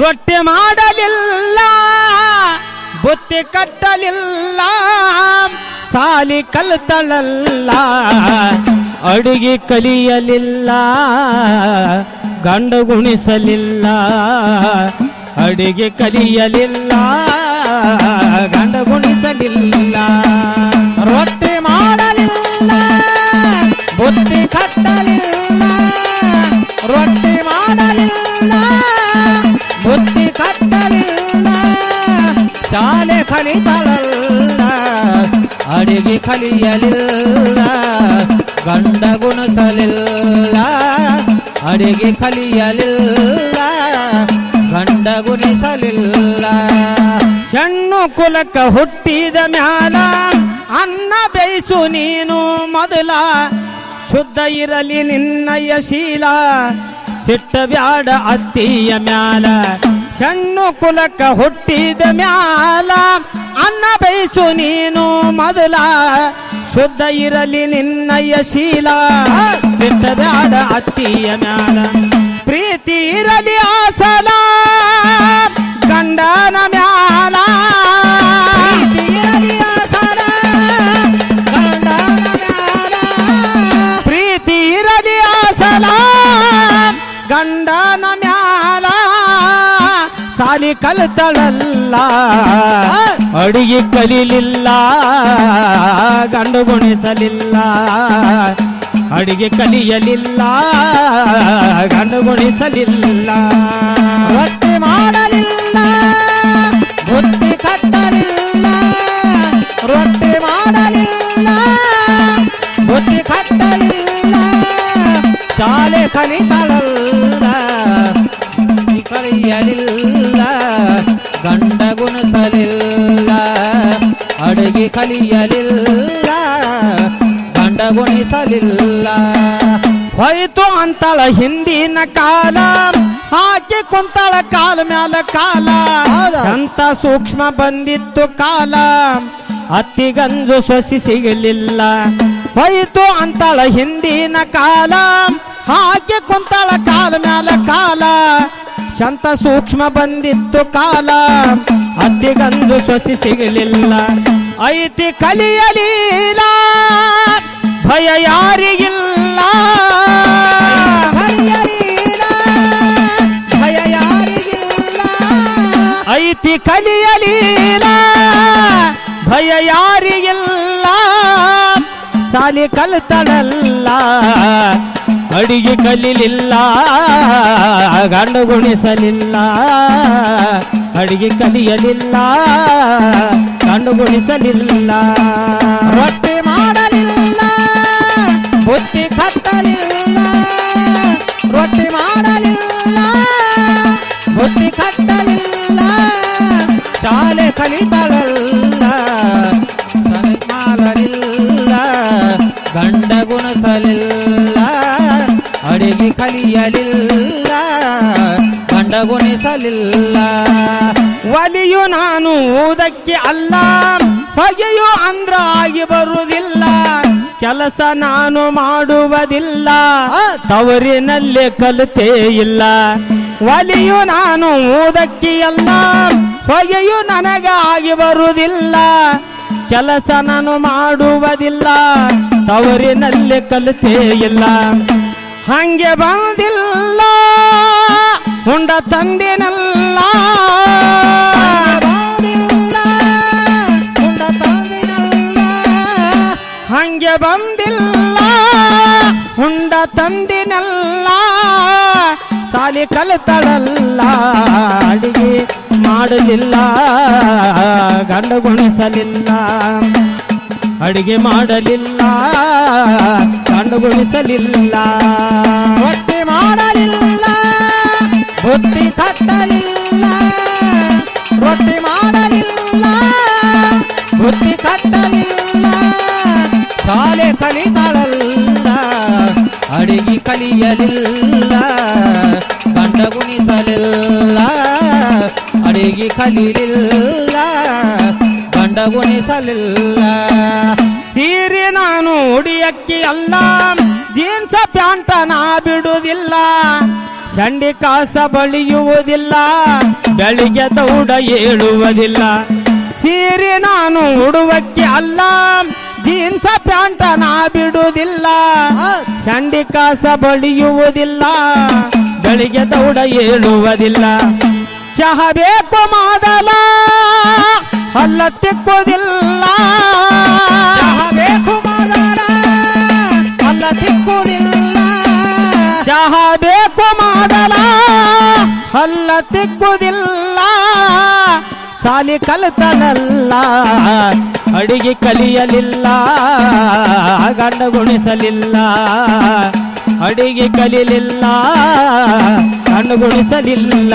ರೊಟ್ಟಿ ಮಾಡಲಿಲ್ಲ, ಬುತ್ತಿ ಕಟ್ಟಲಿಲ್ಲ, ಸಾಲಿ ಕಲ್ತಳಲ್ಲ, ಅಡುಗೆ ಕಲಿಯಲಿಲ್ಲ, ಗಂಡ ಗುಣಿಸಲಿಲ್ಲ, ಅಡುಗೆ ಕಲಿಯಲಿಲ್ಲ, ಗಂಡ ಗುಣಿಸಲಿಲ್ಲ. ರೊಟ್ಟಿ ಮಾಡಲಿಲ್ಲ, ಬುತ್ತಿ ಕಟ್ಟಲಿಲ್ಲ ಕಲಿತಳಲ್ಲ ಅಡಿಗೆ ಕಲಿಯಲಿಲ್ಲ, ಗಂಡ ಗುಣಿಸಲಿಲ್ಲ, ಅಡಿಗೆ ಕಲಿಯಲಿಲ್ಲ, ಗಂಡ ಗುಣಿಸಲಿಲ್ಲ. ಹೆಣ್ಣು ಕುಲಕ ಹುಟ್ಟಿದ ಮ್ಯಾಲ ಅನ್ನ ಬೇಯಿಸು ನೀನು ಮೊದಲ. ಶುದ್ಧ ಇರಲಿ ನಿನ್ನಯ ಶೀಲ, ಸಿಟ್ಟ ಬ್ಯಾಡ ಅತ್ತಿಯ ಮ್ಯಾಲ. ಹೆಣ್ಣು ಕುಲಕ ಹುಟ್ಟಿದ ಮ್ಯಾಲ ಅನ್ನ ಬೇಯಿಸು ನೀನು ಮೊದಲ. ಶುದ್ಧ ಇರಲಿ ನಿನ್ನಯ್ಯ ಶೀಲ. ಸಿದ್ಧ ಬ್ಯಾಡ ಅತ್ತಿಯ ಮ್ಯಾಲ. ಕಲಿತಳಲ್ಲ. ಅಡಿಗೆ ಕಲಿಲಿಲ್ಲ ಗಂಡು ಗುಣಿಸಲಿಲ್ಲ. ಅಡಿಗೆ ಕಲಿಯಲಿಲ್ಲ ಗಂಡು ಗುಣಿಸಲಿಲ್ಲ. ರೊಟ್ಟಿ ಮಾಡಲಿಲ್ಲ ಬುತ್ತಿ ಕಟ್ಟಲಿಲ್ಲ ರೊಟ್ಟಿ ಮಾಡಲಿಲ್ಲ ಬುತ್ತಿ ಕಟ್ಟಲಿಲ್ಲ ಶಾಲೆ ಕಲಿತಳಲ್ಲ. ಅಡುಗೆ ಕಲಿಯಲಿಲ್ಲ ಗಂಡ ಗುಣಿಸಲಿಲ್ಲ. ಹೋಯ್ತು ಅಂತಳ ಹಿಂದಿನ ಕಾಲ ಹಾಕಿ ಕುಂತಳ ಕಾಲ ಮ್ಯಾಲ ಕಾಲ? ಅಂತ ಸೂಕ್ಷ್ಮ ಬಂದಿತ್ತು ಕಾಲ ಅತ್ತಿಗಂಜು ಸೊಸಿ ಸಿಗಲಿಲ್ಲ. ಹೋಯ್ತು ಅಂತಳ ಹಿಂದಿನ ಕಾಲ ಹಾಕಿ ಕುಂತಳ ಕಾಲ ಮ್ಯಾಲ ಕಾಲ. ಶಂತ ಸೂಕ್ಷ್ಮ ಬಂದಿತ್ತು ಕಾಲ ಅತ್ತಿಗಂದು ಸೊಸಿ ಸಿಗಲಿಲ್ಲ. ಐತಿ ಕಲಿಯಲಿಲ್ಲ ಭಯ ಯಾರಿಗಿಲ್ಲ. ಭಯ ಯಾರಿಗಿಲ್ಲ. ಐತಿ ಕಲಿಯಲಿಲ್ಲ ಭಯ ಯಾರಿಗಿಲ್ಲ. ಸಾಲಿ ಕಲ್ತಳಲ್ಲ ಅಡಿಗೆ ಕಲಿಲಿಲ್ಲ ಗಂಡು ಗುಣಿಸಲಿಲ್ಲ ಅಡಿಗೆ ಕಲಿಯಲಿಲ್ಲ. ಗಂಡು ಗುಣಿಸಲಿಲ್ಲ ರೊಟ್ಟಿ ಮಾಡಲಿಲ್ಲ, ಬುತ್ತಿ ಕಟ್ಟಲಿಲ್ಲ, ರೊಟ್ಟಿ ಮಾಡಲಿಲ್ಲ, ಬುತ್ತಿ ಕಟ್ಟಲಿಲ್ಲ, ಶಾಲೆ ಕಲಿತಳಲ್ಲ ಮಾಡಲಿಲ್ಲ, ಗಂಡ ಗುಣಿಸಲಿಲ್ಲ, ಅಡಿಗೆ ಕಲಿಯಲಿಲ್ಲ, ಗಂಡ ಗುಣಿಸಲಿಲ್ಲ. ಒಲಿಯು ನಾನು ಊದಕ್ಕೆ ಅಲ್ಲ. ಹೊಗೆಯು ಅಂದ್ರ ಆಗಿ ಬರುವುದಿಲ್ಲ. ಕೆಲಸ ನಾನು ಮಾಡುವುದಿಲ್ಲ. ತವರಿನಲ್ಲಿ ಕಲಿತೇ ಇಲ್ಲ. ಒಲಿಯು ನಾನು ಊದಕ್ಕೆ ಅಲ್ಲ. ಹೊಗೆಯು ನನಗಾಗಿ ಬರುವುದಿಲ್ಲ. ಕೆಲಸ ನಾನು ಮಾಡುವುದಿಲ್ಲ. ತವರಿನಲ್ಲಿ ಕಲಿತೇ ಇಲ್ಲ. ಹಂಗೆ ಬಂದಿಲ್ಲ. ಉಂಡ ತಂದಿನಲ್ಲ. ಹಂಗೆ ಬಂದಿಲ್ಲ. ಹುಂಡ ತಂದಿನಲ್ಲ. ಸಾಲಿ ಕಲಿತಳಲ್ಲ. ಅಡಿಗೆ ಮಾಡಲಿಲ್ಲ. ಗಂಡ ಗುಣಿಸಲಿಲ್ಲ. ಅಡಿಗೆ ಮಾಡಲಿಲ್ಲ. ಗಂಡ ಗುಣಿಸಲಿಲ್ಲ. ರೊಟ್ಟಿ ಮಾಡಲಿಲ್ಲ. ಬುತ್ತಿ ತಟ್ಟಲಿಲ್ಲ, ರೊಟ್ಟಿ ಮಾಡಲಿಲ್ಲ ಬುತ್ತಿ ತಟ್ಟಲಿಲ್ಲ, ಶಾಲೆ ಕಲಿತಳಲ್ಲ, ಅಡಿಗೆ ಕಲಿಯಲಿಲ್ಲ, ಗಂಡ ಗುಣಿಸಲಿಲ್ಲ, ಅಡಿಗೆ ಕಲಿಯಲಿಲ್ಲ ಗಂಡ ಗುಣಿಸಲಿಲ್ಲ. ಸೀರೆ ನಾನು ಉಡಿಯಕ್ಕಿ ಅಲ್ಲ ಜೀನ್ಸ ಪ್ಯಾಂಟ ನಾ ಬಿಡುವುದಿಲ್ಲ. ಚಂಡಿ ಕಾಸ ಬಳಿಯುವುದಿಲ್ಲ, ಬೆಳಿಗ್ಗೆ ದೌಡ ಏಳುವುದಿಲ್ಲ. ಸೀರೆ ನಾನು ಉಡುವಕ್ಕೆ ಅಲ್ಲ ಜೀನ್ಸ ಪ್ಯಾಂಟ ನಾ ಬಿಡುವುದಿಲ್ಲ. ದಂಡಿ ಕಾಸ ಬಳಿಯುವುದಿಲ್ಲ, ಬೆಳಿಗ್ಗೆ ದೌಡ ಏಳುವುದಿಲ್ಲ. ಚಹ ಬೇಕು ಮಾದಲ ಅಲ್ಲ ತಿಕ್ಕುವುದಿಲ್ಲ. ಮಾಡಲ? ಹಲ್ಲ ತಿಕ್ಕುದಿಲ್ಲ ಸಾಲಿ ಕಲಿತನಲ್ಲ ಅಡಿಗೆ ಕಲಿಯಲಿಲ್ಲ ಗಂಡ ಗುಣಿಸಲಿಲ್ಲ ಅಡಿಗೆ ಕಲಿಯಲಿಲ್ಲ ಗಂಡ ಗುಣಿಸಲಿಲ್ಲ.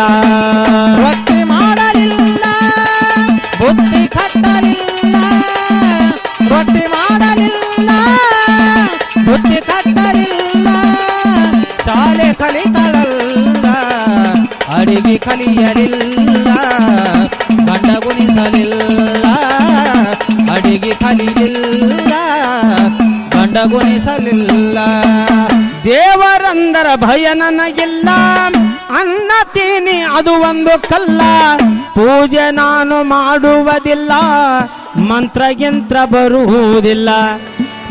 ಮಾಡಲಿಲ್ಲ ಬುದ್ಧಿ ಕಟ್ಟಲಿಲ್ಲ ಅಡಿಗೆ ಕಲಿಯಲಿಲ್ಲ? ಗಂಡ ಗುಣಿಸಲಿಲ್ಲ ಅಡಿಗೆ ಕಲಿಯಲಿಲ್ಲ. ಗಂಡ ಗುಣಿಸಲಿಲ್ಲ ದೇವರಂದರ ಭಯ ನನಗಿಲ್ಲ. ಅನ್ನ ತೀನಿ ಅದು ಒಂದು ಕಲ್ಲ. ಪೂಜೆ ನಾನು ಮಾಡುವುದಿಲ್ಲ. ಮಂತ್ರಗಿಂತ್ರ ಬರುವುದಿಲ್ಲ.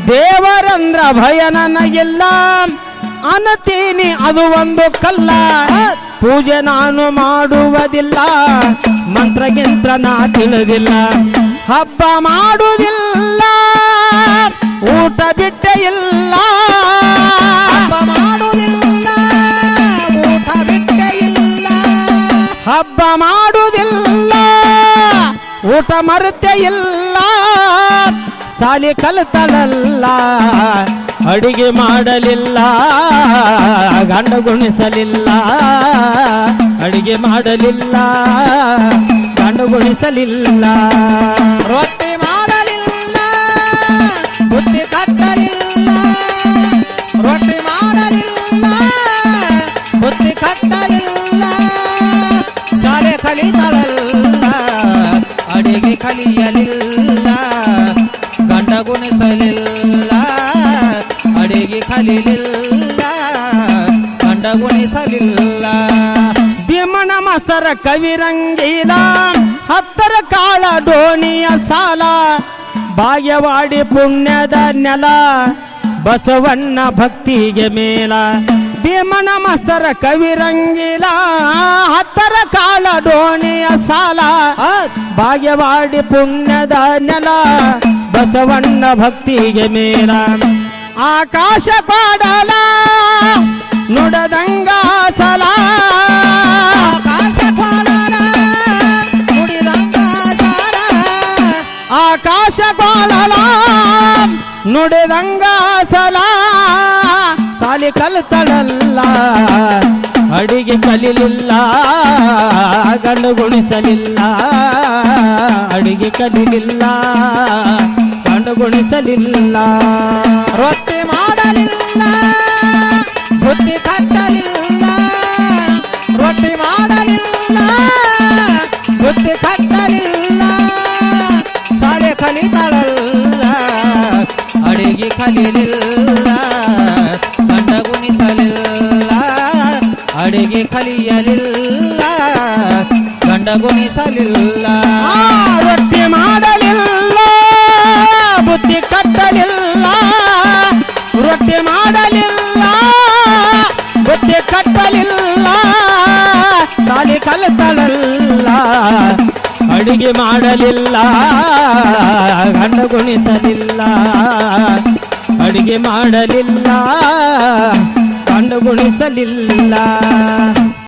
ದೇವರಂದ್ರ ಭಯ ನನಗಿಲ್ಲ. ಅನ್ನತೀನಿ ಅದು ಒಂದು ಕಲ್ಲ. ಪೂಜೆ ನಾನು ಮಾಡುವುದಿಲ್ಲ ಮಂತ್ರಗಿಂತ್ರ ನಾ ತಿಳಿದಿಲ್ಲ. ಹಬ್ಬ ಮಾಡುವುದಿಲ್ಲ ಊಟ ಬಿಟ್ಟೆ ಇಲ್ಲ. ಹಬ್ಬ ಮಾಡುವುದಿಲ್ಲ ಊಟ ಮರುತ್ತೆ ಇಲ್ಲ. ಹಬ್ಬ ಮಾಡುವುದಿಲ್ಲ ಊಟ ಮರುತೆ ಇಲ್ಲ. ಸಾಲಿ ಕಲಿತಲಲ್ಲ ಅಡಿಗೆ ಮಾಡಲಿಲ್ಲ, ಗಂಡ ಗುಣಿಸಲಿಲ್ಲ. ಅಡಿಗೆ ಮಾಡಲಿಲ್ಲ, ಗಂಡ ಗುಣಿಸಲಿಲ್ಲ. ರೊಟ್ಟಿ ಮಾಡಲಿಲ್ಲ ಬುದ್ಧಿ ಕಟ್ಟಲಿಲ್ಲ. ರೊಟ್ಟಿ ಮಾಡಲಿಲ್ಲ ಬುದ್ಧಿ ಕಟ್ಟಲಿಲ್ಲ. ಶಾಲೆ ಕಲಿತಲಲ್ಲ ಅಡಿಗೆ ಕಲಿಯಲಿಲ್ಲ. ಗುಣಿಸಲಿಲ್ಲ ಭೀಮನ ಮಸ್ತರ ಕವಿರಂಗೀಲ ಹತ್ತರ ಕಾಳ ಡೋಣಿಯ ಸಾಲ ಭಾಗ್ಯವಾಡಿ ಪುಣ್ಯದ ನೆಲ ಬಸವಣ್ಣ ಭಕ್ತಿಗೆ ಮೇಲ. ಭೀಮನ ಮಸ್ತರ ಕವಿರಂಗಿಲ ಹತ್ತರ ಕಾಲ ಡೋಣಿಯ ಸಾಲ. ಭಾಗ್ಯವಾಡಿ ಪುಣ್ಯದ ನೆಲ ಬಸವಣ್ಣ ಭಕ್ತಿಗೆ ಮೇಲ. ಆಕಾಶ ಪಾಡಲ ನುಡದಂಗ ಸಲ. ಆಕಾಶ ಕೋಲಾರ ನುಡಿದಂಗ ಸಲ. ಸಾಲಿ ಕಲ್ತಳಲ್ಲ ಅಡಿಗೆ ಕಲಿಲಿಲ್ಲ ಗಂಡು ಗುಣಿಸಲಿಲ್ಲ ಅಡಿಗೆ ಕಲಿಲಿಲ್ಲ ಗಂಡು ಗುಣಿಸಲಿಲ್ಲ. ರೊಟ್ಟಿ ಮಾಡಲಿಲ್ಲ. ಅಡಿಗೆ ಕಲಿಲಿಲ್ಲ ಗಂಡ ಗುಣಿಸಲಿಲ್ಲ ಅಡಿಗೆ ಕಲಿಯಲಿಲ್ಲ ಗಂಡಗುಣಿಸಲಿಲ್ಲ ರೊಟ್ಟಿ ಮಾಡಲಿಲ್ಲ, ಬುದ್ಧಿ ಕಟ್ಟಲಿಲ್ಲ, ರೊಟ್ಟಿ ಮಾಡಲಿಲ್ಲ, ಬುದ್ಧಿ ಕಟ್ಟಲಿಲ್ಲ ಸಾಲಿ ಕಲಿತಳಲ್ಲ ಅಡಿಗೆ ಮಾಡಲಿಲ್ಲ ಗಂಡ ಗುಣಿಸಲಿಲ್ಲ ಅಡಿಗೆ ಮಾಡಲಿಲ್ಲ ಕಣ್ಣುಗುಣಿಸಲಿಲ್ಲ ಗುಣಿಸಲಿಲ್ಲ.